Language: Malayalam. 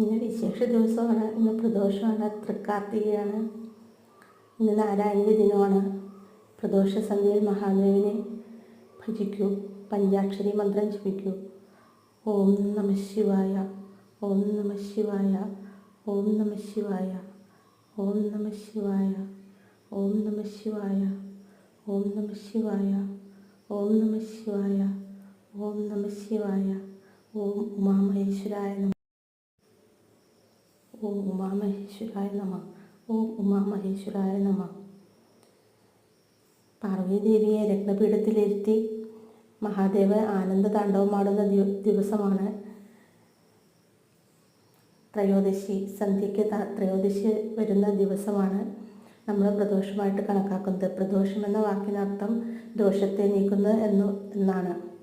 ഇന്ന് വിശേഷ ദിവസമാണ്. ഇന്ന് പ്രദോഷമാണ്. തൃക്കാർത്തികയാണ്. ഇന്ന് നാരായണ ദിനമാണ്. പ്രദോഷ സന്ധ്യയിൽ മഹാദേവനെ ഭജിക്കൂ. പഞ്ചാക്ഷരി മന്ത്രം ജപിക്കൂ. ഓം നമ ശിവായ. ഓം നമ ശിവായ. ഓം നമ ശിവായ. ഓം നമ ശിവായ. ഓം നമ ശിവായ. ഓം നമ ശിവായ. ഓം നമ ശിവായ. ഓം നമ ശിവായ. ഓം ഉമാമഹേശ്വരായ നമ ഓം ഉമാമഹേശ്വരായ നമ. ഓം ഉമാമഹേശ്വരായ നമ. പാർവതീദേവിയെ രത്നപീഠത്തിലിരുത്തി മഹാദേവ ആനന്ദ താണ്ഡവമാടുന്ന ദിവ- ദിവസമാണ് ത്രയോദശി. സന്ധ്യയ്ക്ക് ത്രയോദശി വരുന്ന ദിവസമാണ് നമ്മൾ പ്രദോഷമായിട്ട് കണക്കാക്കുന്നത്. പ്രദോഷം എന്ന വാക്കിനർത്ഥം ദോഷത്തെ നീക്കുന്നു എന്നു എന്നാണ്.